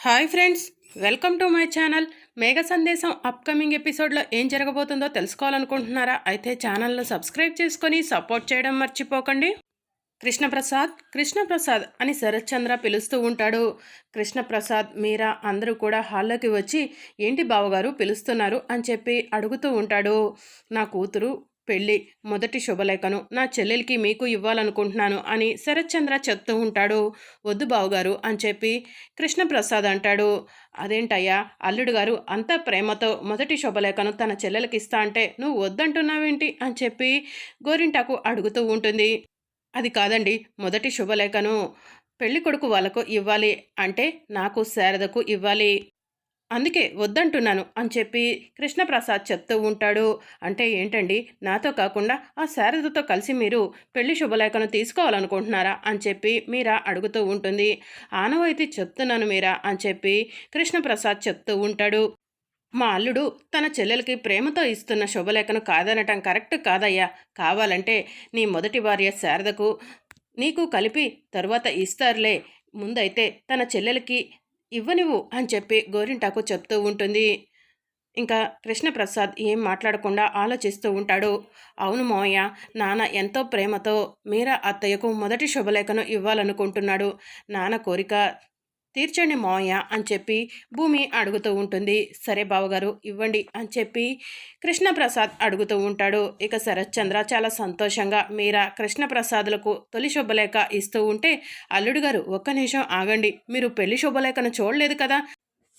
Hi friends welcome to my channel. Megha Sandesam upcoming ఎపిసోడ్లో ఏం జరగబోతుందో తెలుసుకోవాలనుకుంటున్నారా? అయితే ఛానల్ను సబ్స్క్రైబ్ చేసుకొని సపోర్ట్ చేయడం మర్చిపోకండి. కృష్ణప్రసాద్ కృష్ణప్రసాద్ అని శరత్ చంద్ర పిలుస్తూ ఉంటాడు. కృష్ణప్రసాద్ మీరా అందరూ కూడా హాల్లోకి వచ్చి ఏంటి బావగారు పిలుస్తున్నారు? అని చెప్పి అడుగుతూ ఉంటాడు. నా కూతురు పెళ్ళి మొదటి శుభలేఖను నా చెల్లెలికి మీకు ఇవ్వాలనుకుంటున్నాను అని శరత్చంద్ర చెప్తూ ఉంటాడు. వద్దు బావుగారు అని చెప్పి కృష్ణప్రసాద్ అంటాడు. అదేంటయ్యా అల్లుడు గారు అంత ప్రేమతో మొదటి శుభలేఖను తన చెల్లెలకి ఇస్తా అంటే నువ్వు వద్దంటున్నావేంటి అని చెప్పి గోరింటాకు అడుగుతూ ఉంటుంది. అది కాదండి మొదటి శుభలేఖను. పెళ్ళికొడుకు వాళ్ళకు ఇవ్వాలి అంటే నాకు శారదకు ఇవ్వాలి. అందుకే వద్దంటున్నాను అని చెప్పి కృష్ణప్రసాద్ చెప్తూ ఉంటాడు. అంటే ఏంటండి? నాతో కాకుండా ఆ శారదతో కలిసి మీరు పెళ్ళి శుభలేఖను తీసుకోవాలనుకుంటున్నారా? అని చెప్పి మీరా అడుగుతూ ఉంటుంది. ఆనవైతే చెప్తున్నాను మీరా? అని చెప్పి కృష్ణప్రసాద్ చెప్తూ ఉంటాడు. మా అల్లుడు తన చెల్లెలకి ప్రేమతో ఇస్తున్న శుభలేఖను కాదనటం కరెక్ట్ కాదయ్యా. కావాలంటే నీ మొదటి భార్య శారదకు నీకు కలిపి తరువాత ఇస్తారులే. ముందైతే తన చెల్లెలకి ఇవ్వనివ్వు అని చెప్పి గోరింటాకు చెప్తూ ఉంటుంది. ఇంకా కృష్ణప్రసాద్ ఏం మాట్లాడకుండా ఆలోచిస్తూ ఉంటాడు. అవును మోయ నాన్న ఎంతో ప్రేమతో మీరా అత్తయ్యకు మొదటి శుభలేఖను ఇవ్వాలనుకుంటున్నాడు. నాన్న కోరిక తీర్చండి మోయ అని చెప్పి భూమి అడుగుతూ ఉంటుంది. సరే బావగారు ఇవ్వండి అని చెప్పి కృష్ణప్రసాద్ అడుగుతూ ఉంటాడు. ఇక శరత్చంద్ర చాలా సంతోషంగా మీరా కృష్ణప్రసాద్లకు తొలి శుభలేఖ ఇస్తూ ఉంటే అల్లుడు గారు ఒక్క నిమిషం ఆగండి. మీరు పెళ్ళి శుభలేఖను చూడలేదు కదా?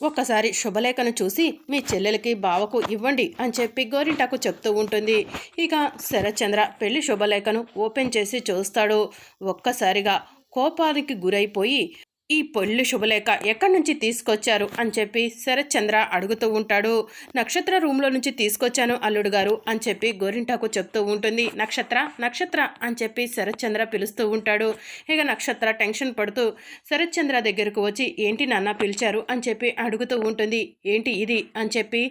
ఒక్కసారి శుభలేఖను చూసి మీ చెల్లెలకి బావకు ఇవ్వండి అని చెప్పి గోరింటాకు చెప్తూ ఉంటుంది. ఇక శరత్చంద్ర పెళ్ళి శుభలేఖను ఓపెన్ చేసి చూస్తాడు. ఒక్కసారిగా కోపానికి గురైపోయి ఈ పొల్లు శుభలేఖ ఎక్కడి నుంచి తీసుకొచ్చారు అని చెప్పి శరత్చంద్ర అడుగుతూ ఉంటాడు. నక్షత్ర రూమ్లో నుంచి తీసుకొచ్చాను అల్లుడు గారు అని చెప్పి గోరింటాకు చెప్తూ ఉంటుంది. నక్షత్ర నక్షత్ర అని చెప్పి శరత్చంద్ర పిలుస్తూ ఉంటాడు. ఇక నక్షత్ర టెన్షన్ పడుతూ శరత్చంద్ర దగ్గరకు వచ్చి ఏంటి నాన్న పిలిచారు? అని చెప్పి అడుగుతూ ఉంటుంది. ఏంటి ఇది? అని చెప్పి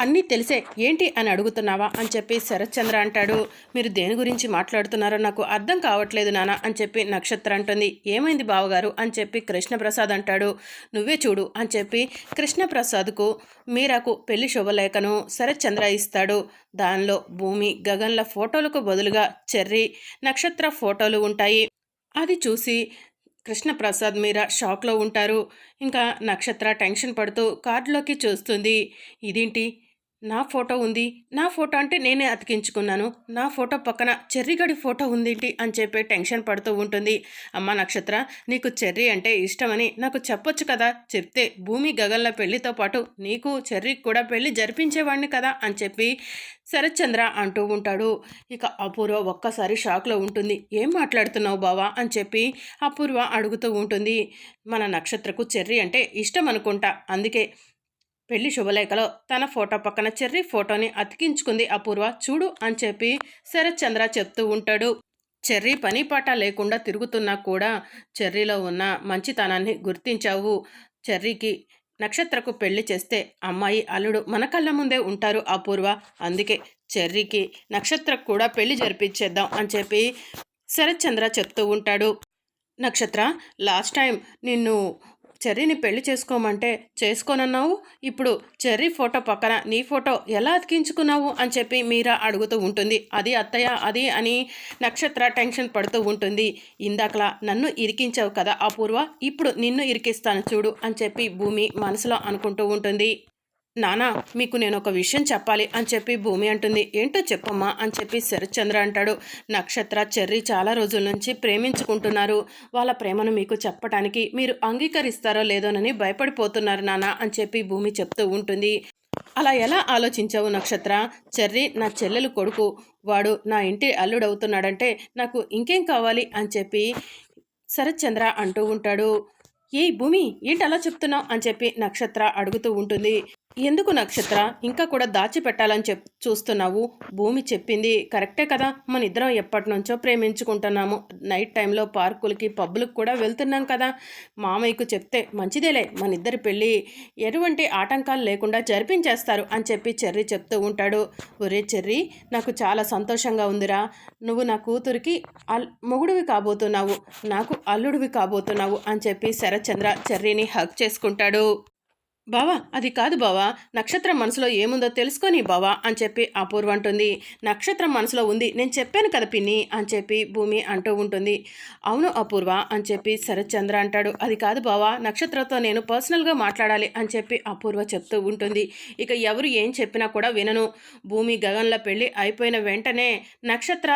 అన్నీ తెలిసే ఏంటి అని అడుగుతున్నావా అని చెప్పి శరత్చంద్ర అంటాడు. మీరు దేని గురించి మాట్లాడుతున్నారో నాకు అర్థం కావట్లేదు నాన్న అని చెప్పి నక్షత్ర అంటుంది. ఏమైంది బావగారు అని చెప్పి కృష్ణప్రసాద్ అంటాడు. నువ్వే చూడు అని చెప్పి కృష్ణప్రసాద్కు మీరాకు పెళ్ళి శుభలేఖను శరత్చంద్ర ఇస్తాడు. దానిలో భూమి గగన్ల ఫోటోలకు బదులుగా చెర్రీ నక్షత్ర ఫోటోలు ఉంటాయి. అది చూసి కృష్ణప్రసాద్ మీరా షాక్లో ఉంటారు. ఇంకా నక్షత్ర టెన్షన్ పడుతూ కార్డులోకి చూస్తుంది. ఇదేంటి? నా ఫోటో ఉంది. నా ఫోటో అంటే నేనే అతికించుకున్నాను. నా ఫోటో పక్కన చెర్రీగడి ఫోటో ఉందేంటి అని చెప్పి టెన్షన్ పడుతూ ఉంటుంది. అమ్మ నక్షత్ర నీకు చెర్రీ అంటే ఇష్టమని నాకు చెప్పొచ్చు కదా. చెప్తే భూమి గగన్ల పెళ్ళితో పాటు నీకు చెర్రీకి కూడా పెళ్ళి జరిపించేవాడిని కదా అని చెప్పి శరత్చంద్ర అంటూ ఉంటాడు. ఇక అపూర్వ ఒక్కసారి షాక్లో ఉంటుంది. ఏం మాట్లాడుతున్నావు బావా? అని చెప్పి అపూర్వ అడుగుతూ ఉంటుంది. మన నక్షత్రకు చెర్రీ అంటే ఇష్టం అనుకుంటా. అందుకే పెళ్ళి శుభలేఖలో తన ఫోటో పక్కన చెర్రీ ఫోటోని అతికించుకుంది అపూర్వ. చూడు అని చెప్పి శరత్ చంద్ర చెప్తూ ఉంటాడు. చెర్రీ పని పాట లేకుండా తిరుగుతున్నా కూడా చెర్రీలో ఉన్న మంచితనాన్ని గుర్తించావు. చెర్రీకి నక్షత్రకు పెళ్ళి చేస్తే అమ్మాయి అల్లుడు మన కళ్ళ ముందే ఉంటారు అపూర్వ. అందుకే చెర్రీకి నక్షత్రకు కూడా పెళ్ళి జరిపించేద్దాం అని చెప్పి శరత్ చంద్ర చెప్తూ ఉంటాడు. నక్షత్ర లాస్ట్ టైం నిన్ను చెర్రీని పెళ్ళి చేసుకోమంటే చేసుకోనన్నావు? ఇప్పుడు చెర్రీ ఫోటో పక్కన నీ ఫోటో ఎలా అతికించుకున్నావు? అని చెప్పి మీరా అడుగుతూ ఉంటుంది. అది అత్తయ్య అది అని నక్షత్ర టెన్షన్ పడుతూ ఉంటుంది. ఇందాకలా నన్ను ఇరికించావు కదా అపూర్వ ఇప్పుడు నిన్ను ఇరికిస్తాను చూడు అని చెప్పి భూమి మనసులో అనుకుంటూ ఉంటుంది. నానా మీకు నేను ఒక విషయం చెప్పాలి అని చెప్పి భూమి అంటుంది. ఏంటో చెప్పమ్మా అని చెప్పి శరత్చంద్ర అంటాడు. నక్షత్ర చెర్రి చాలా రోజుల నుంచి ప్రేమించుకుంటున్నారు. వాళ్ళ ప్రేమను మీకు చెప్పడానికి మీరు అంగీకరిస్తారో లేదోనని భయపడిపోతున్నారు నానా అని చెప్పి భూమి చెప్తూ ఉంటుంది. అలా ఎలా ఆలోచించావు నక్షత్ర? చెర్రి నా చెల్లెలు కొడుకు వాడు నా ఇంటి అల్లుడవుతున్నాడంటే నాకు ఇంకేం కావాలి అని చెప్పి శరత్చంద్ర అంటూ ఉంటాడు. ఏ భూమి ఏంటి అలా చెప్తున్నావు? అని చెప్పి నక్షత్ర అడుగుతూ ఉంటుంది. ఎందుకు నక్షత్ర? ఇంకా కూడా దాచిపెట్టాలని చెప్ చూస్తున్నావు. భూమి చెప్పింది కరెక్టే కదా? మన ఇద్దరం ఎప్పటి నుంచో ప్రేమించుకుంటున్నాము. నైట్ టైంలో పార్కులకి పబ్బులకు కూడా వెళ్తున్నాం కదా? మామయ్యకు చెప్తే మంచిదేలే. మన ఇద్దరి పెళ్ళి ఎటువంటి ఆటంకాలు లేకుండా జరిపించేస్తారు అని చెప్పి చెర్రీ చెప్తూ ఉంటాడు. ఒరే చెర్రీ నాకు చాలా సంతోషంగా ఉందిరా. నువ్వు నా కూతురికి అల్ మొగుడివి కాబోతున్నావు. నాకు అల్లుడివి కాబోతున్నావు అని చెప్పి శరచంద్ర చెర్రీని హక్ చేసుకుంటాడు. బావా అది కాదు బావా. నక్షత్రం మనసులో ఏముందో తెలుసుకొని బావా అని చెప్పి అపూర్వ అంటుంది. నక్షత్రం మనసులో ఉంది నేను చెప్పాను కదా పిన్ని అని చెప్పి భూమి అంటూ ఉంటుంది. అవును అపూర్వ అని చెప్పి శరత్చంద్ర అంటాడు. అది కాదు బావా నక్షత్రంతో నేను పర్సనల్గా మాట్లాడాలి అని చెప్పి అపూర్వ చెప్తూ ఉంటుంది. ఇక ఎవరు ఏం చెప్పినా కూడా వినను. భూమి గగన్లో పెళ్ళి అయిపోయిన వెంటనే నక్షత్ర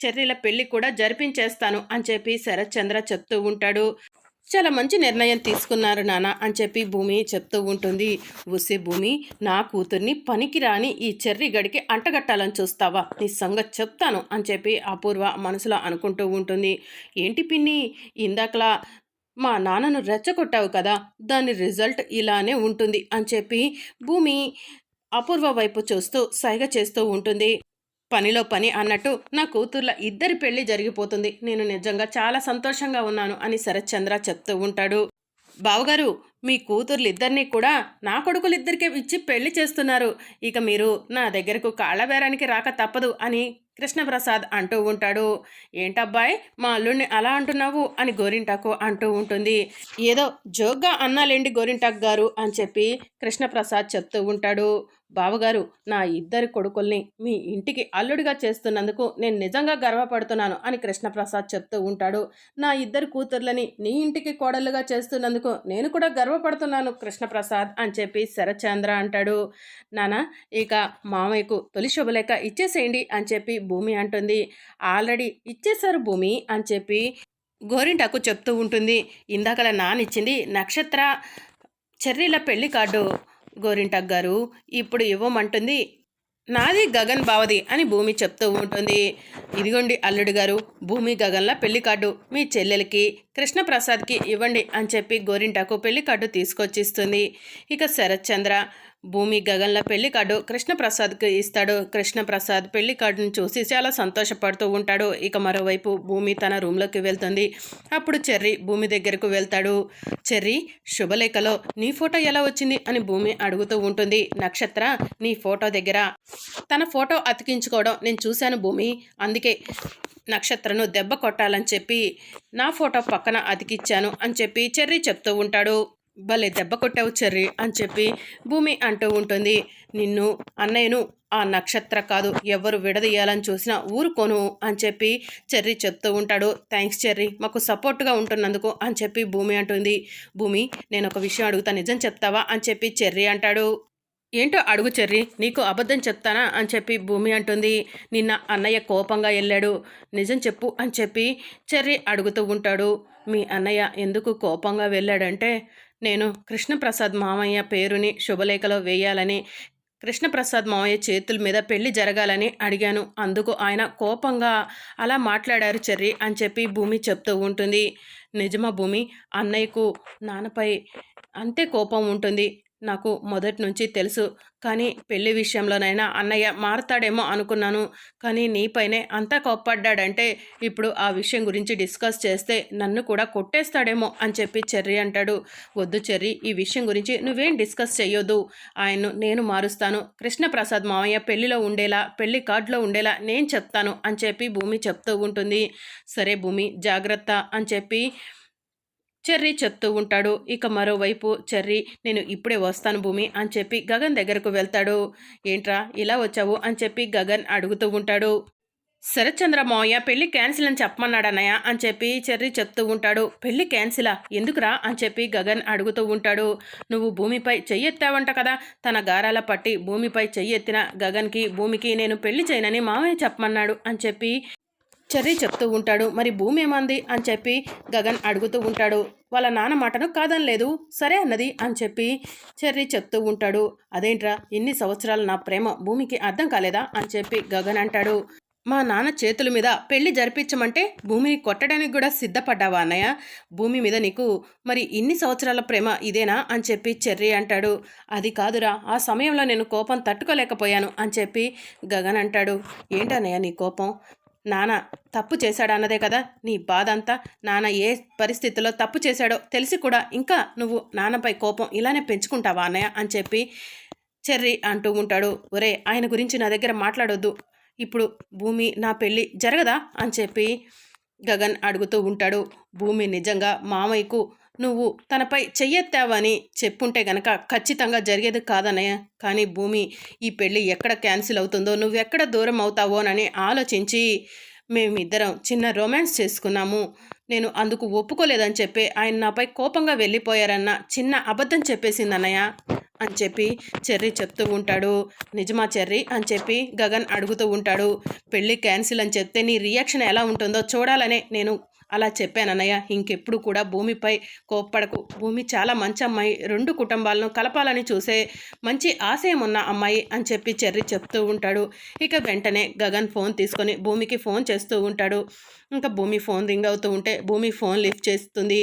చెర్రీల పెళ్ళి కూడా జరిపించేస్తాను అని చెప్పి శరత్చంద్ర చెప్తూ ఉంటాడు. చాలా మంచి నిర్ణయం తీసుకున్నారు నాన్న అని చెప్పి భూమి చెప్తూ ఉంటుంది. వసే భూమి నా కూతుర్ని పనికిరాని ఈ చెర్రి గడికి అంటగట్టాలని చూస్తావా? నీ సంగతి చెప్తాను అని చెప్పి అపూర్వ మనసులో అనుకుంటూ ఉంటుంది. ఏంటి పిన్ని? ఇందాకలా మా నాన్నను రెచ్చగొట్టావు కదా దాని రిజల్ట్ ఇలానే ఉంటుంది అని చెప్పి భూమి అపూర్వ వైపు చూస్తూ సైగ చేస్తూ ఉంటుంది. పనిలో పని అన్నట్టు నా కూతుర్ల ఇద్దరి పెళ్ళి జరిగిపోతుంది. నేను నిజంగా చాలా సంతోషంగా ఉన్నాను అని శరత్చంద్ర చెప్తూ ఉంటాడు. బావగారు మీ కూతుర్లిద్దరినీ కూడా నా కొడుకులిద్దరికే ఇచ్చి పెళ్ళి చేస్తున్నారు. ఇక మీరు నా దగ్గరకు కాళ్ళబేరానికి రాక తప్పదు అని కృష్ణప్రసాద్ అంటూ ఉంటాడు. ఏంటబ్బాయ్ మా అల్లుడిని అలా అంటున్నావు? అని గోరింటాకు అంటూ ఉంటుంది. ఏదో జోక్గా అన్నాలేండి గోరింటాక్ గారు? అని చెప్పి కృష్ణప్రసాద్ చెప్తూ ఉంటాడు. బావగారు నా ఇద్దరి కొడుకుల్ని మీ ఇంటికి అల్లుడిగా చేస్తున్నందుకు నేను నిజంగా గర్వపడుతున్నాను అని కృష్ణప్రసాద్ చెప్తూ ఉంటాడు. నా ఇద్దరు కూతుర్లని నీ ఇంటికి కోడళ్ళుగా చేస్తున్నందుకు నేను కూడా గర్వపడుతున్నాను కృష్ణప్రసాద్ అని చెప్పి శరచంద్ర అంటాడు. నాన్న ఇక మామయ్యకు తొలి శుభలేఖ ఇచ్చేసేయండి అని చెప్పి భూమి అంటుంది. ఆల్రెడీ ఇచ్చేశారు భూమి అని చెప్పి గోరింటాకు చెప్తూ ఉంటుంది. ఇందాకలా నానిచ్చింది నక్షత్ర చెర్రీల పెళ్ళి కార్డు. గోరింటక్ గారు ఇప్పుడు ఇవ్వమంటుంది నాది గగన్ బావది అని భూమి చెప్తూ ఉంటుంది. ఇదిగోండి అల్లుడు గారు భూమి గగన్ల పెళ్ళి కార్డు మీ చెల్లెలకి కృష్ణప్రసాద్కి ఇవ్వండి అని చెప్పి గోరింటాకు పెళ్ళి కార్డు తీసుకొచ్చిస్తుంది. ఇక శరత్ చంద్ర భూమి గగన్ల పెళ్ళి కార్డు కృష్ణప్రసాద్కి ఇస్తాడు. కృష్ణప్రసాద్ పెళ్ళి కార్డును చూసి చాలా సంతోషపడుతూ ఉంటాడు. ఇక మరోవైపు భూమి తన రూమ్లోకి వెళ్తుంది. అప్పుడు చెర్రీ భూమి దగ్గరకు వెళ్తాడు. చెర్రీ శుభలేఖలో నీ ఫోటో ఎలా వచ్చింది? అని భూమి అడుగుతూ ఉంటుంది. నక్షత్ర నీ ఫోటో దగ్గర. తన ఫోటో అతికించుకోవడం నేను చూశాను భూమి. అందుకే నక్షత్రను దెబ్బ కొట్టాలని చెప్పి నా ఫోటో పక్కన అతికిచ్చాను అని చెప్పి చెర్రీ చెప్తూ ఉంటాడు. భలే దెబ్బ కొట్టావు చెర్రి అని చెప్పి భూమి అంటూ ఉంటుంది. నిన్ను అన్నయ్యను ఆ నక్షత్ర కాదు ఎవరు విడదీయాలని చూసినా ఊరుకోను అని చెప్పి చెర్రి చెప్తూ ఉంటాడు. థ్యాంక్స్ చెర్రి మాకు సపోర్ట్గా ఉంటున్నందుకు అని చెప్పి భూమి అంటుంది. భూమి నేను ఒక విషయం అడుగుతా నిజం చెప్తావా అని చెప్పి చెర్రి అంటాడు. ఏంటో అడుగు చెర్రి నీకు అబద్ధం చెప్తానా అని చెప్పి భూమి అంటుంది. నిన్న అన్నయ్య కోపంగా వెళ్ళాడు. నిజం చెప్పు అని చెప్పి చెర్రి అడుగుతూ ఉంటాడు. మీ అన్నయ్య ఎందుకు కోపంగా వెళ్ళాడంటే నేను కృష్ణప్రసాద్ మామయ్య పేరుని శుభలేఖలో వేయాలని కృష్ణప్రసాద్ మావయ్య చేతుల మీద పెళ్ళి జరగాలని అడిగాను. అందుకు ఆయన కోపంగా అలా మాట్లాడారు చెర్రి అని చెప్పి భూమి చెప్తూ ఉంటుంది. నిజమా భూమి? అన్నయ్యకు నాన్నపై అంతే కోపం ఉంటుంది. నాకు మొదటి నుంచి తెలుసు. కానీ పెళ్ళి విషయంలోనైనా అన్నయ్య మారతాడేమో అనుకున్నాను. కానీ నీపైనే అంత కోప్పడ్డాడంటే ఇప్పుడు ఆ విషయం గురించి డిస్కస్ చేస్తే నన్ను కూడా కొట్టేస్తాడేమో అని చెప్పి చెర్రి అంటాడు. వద్దు చెర్రి ఈ విషయం గురించి నువ్వేం డిస్కస్ చేయొద్దు ఆయన్ను నేను మారుస్తాను. కృష్ణప్రసాద్ మావయ్య పెళ్ళిలో ఉండేలా పెళ్ళి కార్డులో ఉండేలా నేను చెప్తాను అని చెప్పి భూమి చెప్తూ ఉంటుంది. సరే భూమి జాగ్రత్త అని చెప్పి చెర్రీ చెప్తూ ఉంటాడు. ఇక మరోవైపు చెర్రీ నేను ఇప్పుడే వస్తాను భూమి అని చెప్పి గగన్ దగ్గరకు వెళ్తాడు. ఏంట్రా ఇలా వచ్చావు? అని చెప్పి గగన్ అడుగుతూ ఉంటాడు. శరత్చంద్ర మావయ్య పెళ్ళి క్యాన్సిల్ అని చెప్పమన్నాడన్నయ్య అని చెప్పి చెర్రీ చెప్తూ ఉంటాడు. పెళ్ళి క్యాన్సిలా? ఎందుకురా? అని చెప్పి గగన్ అడుగుతూ ఉంటాడు. నువ్వు భూమిపై చెయ్యెత్తావంట కదా? తన గారాల పట్టి భూమిపై చెయ్యెత్తిన గగన్కి భూమికి నేను పెళ్ళి చేయనని మావయ్య చెప్పమన్నాడు అని చెప్పి చెర్రీ చెప్తూ ఉంటాడు మరి భూమి ఏమంది? అని చెప్పి గగన్ అడుగుతూ ఉంటాడు వాళ్ళ నాన్న మాటను కాదనలేదు సరే అన్నది అని చెప్పి చెర్రీ చెప్తూ ఉంటాడు అదేంట్రా ఎన్ని సంవత్సరాలు నా ప్రేమ భూమికి అర్థం కాలేదా? అని చెప్పి గగన్ అంటాడు మా నాన్న చేతుల మీద పెళ్ళి జరిపించమంటే భూమిని కొట్టడానికి కూడా సిద్ధపడ్డావా అన్నయ్య? భూమి మీద నీకు మరి ఇన్ని సంవత్సరాల ప్రేమ ఇదేనా? అని చెప్పి చెర్రీ అంటాడు అది కాదురా ఆ సమయంలో నేను కోపం తట్టుకోలేకపోయాను అని చెప్పి గగన్ అంటాడు ఏంటన్నయ్య నీ కోపం? నాన్న తప్పు చేశాడు అన్నదే కదా నీ బాధ అంతా నాన్న ఏ పరిస్థితిలో తప్పు చేశాడో తెలిసి కూడా ఇంకా నువ్వు నాన్నపై కోపం ఇలానే పెంచుకుంటావా అన్నయ్య అని చెప్పి చెర్రీ అంటూ ఉంటాడు. ఒరే ఆయన గురించి నా దగ్గర మాట్లాడొద్దు. ఇప్పుడు భూమి నా పెళ్ళి జరగదా అని చెప్పి గగన్ అడుగుతూ ఉంటాడు. భూమి నిజంగా మామయ్యకు నువ్వు తనపై చెయ్యెత్తావని చెప్పుంటే గనక ఖచ్చితంగా జరిగేది కాదనయ్య కానీ భూమి ఈ పెళ్ళి ఎక్కడ క్యాన్సిల్ అవుతుందో నువ్వెక్కడ దూరం అవుతావోనని ఆలోచించి మేమిద్దరం చిన్న రొమాన్స్ చేసుకున్నాము. నేను అందుకు ఒప్పుకోలేదని చెప్పి ఆయన నాపై కోపంగా వెళ్ళిపోయారన్న చిన్న అబద్ధం చెప్పేసింది అన్నయ్య అని చెప్పి చెర్రీ చెప్తూ ఉంటాడు. నిజమా చెర్రీ అని చెప్పి గగన్ అడుగుతూ ఉంటాడు. పెళ్ళి క్యాన్సిల్ అని చెప్తే నీ రియాక్షన్ ఎలా ఉంటుందో చూడాలనే నేను అలా చెప్పానన్నయ్య ఇంకెప్పుడు కూడా భూమిపై కోప్పడకు. భూమి చాలా మంచి అమ్మాయి. రెండు కుటుంబాలను కలపాలని చూసే మంచి ఆశయం ఉన్న అమ్మాయి అని చెప్పి చెర్రి చెప్తూ ఉంటాడు. ఇక వెంటనే గగన్ ఫోన్ తీసుకొని భూమికి ఫోన్ చేస్తూ ఉంటాడు. ఇంకా భూమి ఫోన్ రింగ్ అవుతూ ఉంటే భూమి ఫోన్ లిఫ్ట్ చేస్తుంది.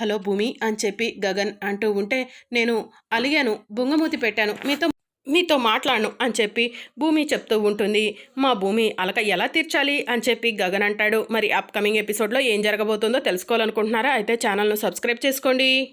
హలో భూమి అని చెప్పి గగన్ అంటూ ఉంటే నేను అలిగాను. బుంగమూతి పెట్టాను. మీతో మీతో మాట్లాడను అని చెప్పి భూమి చెప్తూ ఉంటుంది. మా భూమి అలక ఎలా తీర్చాలి అని చెప్పి గగన్ అంటాడు. మరి అప్కమింగ్ ఎపిసోడ్లో ఏం జరగబోతుందో తెలుసుకోవాలనుకుంటున్నారా? అయితే ఛానల్ను సబ్స్క్రైబ్ చేసుకోండి.